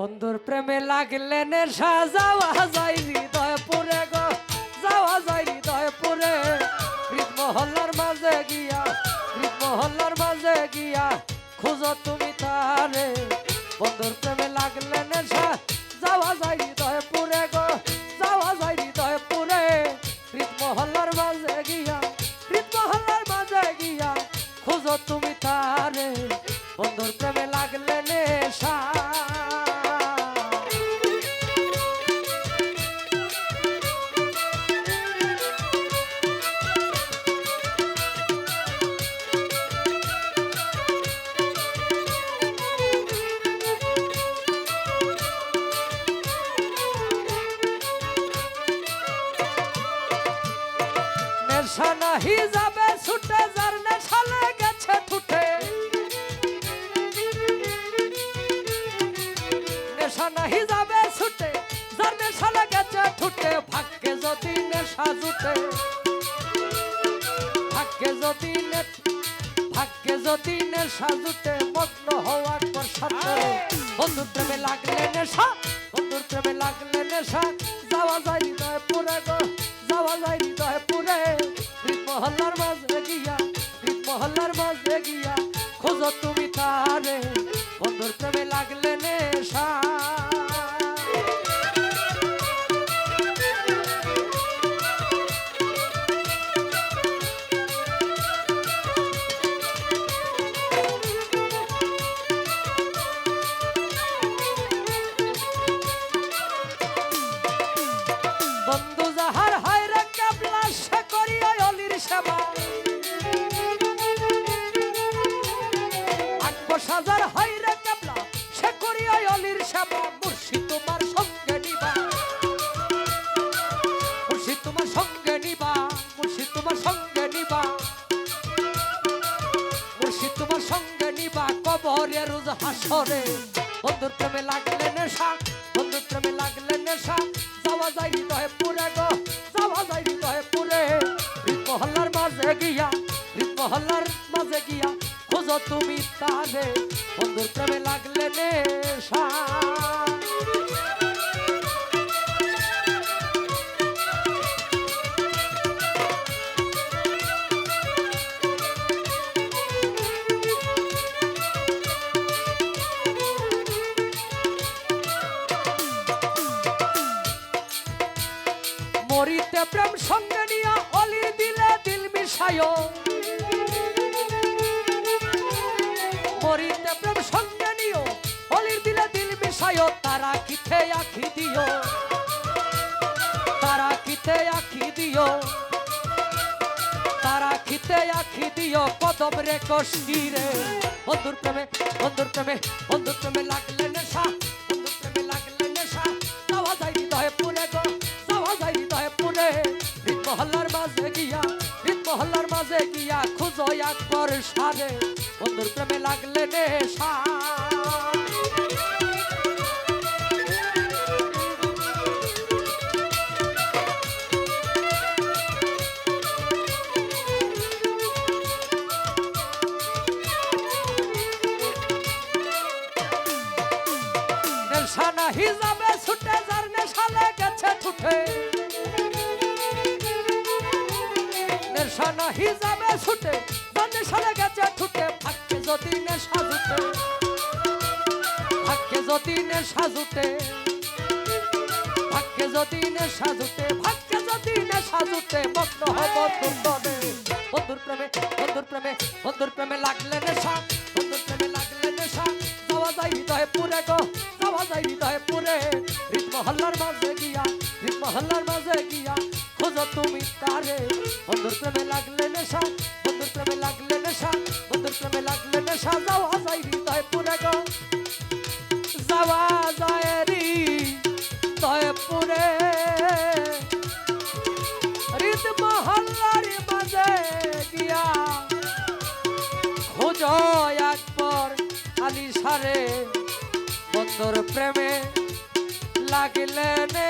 বন্ধুর প্রেমে লাগলে নেশা, যাওয়া যায় হৃদয় পুরে গো, যাওয়া যায় হৃদয় পুরে হৃদ মহল্লার মাঝে গিয়া হৃদ মহল্লার মাঝে গিয়া, খুঁজো তুমি তারে। বন্ধুর নাহি যাবে ছুটে যার নেশা লেগেছে ঠুটে। নেশা নাহি যাবে ছুটে যার নেশা লেগেছে ঠুটে ভাগ্যে যদি নেশা জুটে। ভাগ্যে যদি ভাগ্যে যদি নেশা জুটে মগ্ন হওয়ার পর সাথে। বন্ধুর প্রেমে লাগলে নেশা বন্ধুর প্রেমে লাগলে নেশা যাওয়া যায় হৃদয় পুরে গো। তারে আটবো সাজার হয় রে সে করিয়া অলির সেবা মুর্শিদ তোমার সঙ্গে নিবা। মুর্শিদ তোমার সঙ্গে নিবা মুর্শিদ তোমার সঙ্গে নিবা। মুর্শিদ তোমার সঙ্গে নিবা, কবরে রোজ হাসরে। বন্ধুর প্রেমে লাগলে নেশা, বন্ধুর প্রেমে লাগলে নেশা। যাওয়া যায় হৃদয়ে পুরে গো, যাওয়া যায় হৃদয়ে পুরে। মহল্লার মাঝে গিয়া মহল্লার তুমি তারে বন্ধুর প্রেমে লাগলে নেশা। মরিতে প্রেম সঙ্গে নিয়া অলির দিলে দিল মিশায় দিও। তারা খিতে আখি দিও, কদম রে কষ্টিরে বন্ধুর প্রেমে বন্ধুর প্রেমে বন্ধুর প্রেমে লাগলে নেশা, বন্ধুর প্রেমে লাগলে নেশা। যাওয়া যায় হৃদয়ে পুরে গো যাওয়া যায় হৃদয়ে পুরে। হৃদ মহল্লার মাঝে গিয়া হৃদ মহল্লার মাঝে গিয়া খুঁজো একবার সারে। বন্ধুর প্রেমে লাগলে নেশা। নেশা নাহি ছুটে, যার নেশা লেগেছে ঠুঠে নেশা নাহি ছুটে, যার নেশা লেগেছে ঠুঠে ভাগ্যে যদি নেশা জুটে। ভাগ্যে যদি নেশা জুটে। ভাগ্যে যদি নেশা জুটে ভাগ্যে যদি নেশা জুটে মগ্ন হব দুর্দনে বন্ধুর প্রেমে বন্ধুর প্রেমে বন্ধুর প্রেমে লাগলে নেশা মহল্লার মাঝে গিয়া হৃদ মহল্লার মাঝে গিয়া, খোঁজো তুমি তারে বন্ধুর প্রেমে লাগলে নেশা, বন্ধুর প্রেমে লাগলে নেশা, বন্ধুর প্রেমে লাগলে নেশা যাওয়া যায় হৃদয়ে পুরে গো। যাওয়া যায় রি তয় পুরে। হৃদ মহল্লার মাঝে গিয়া, খোঁজ একবার আলি সারে বন্ধুর প্রেমে। লাগলেনে?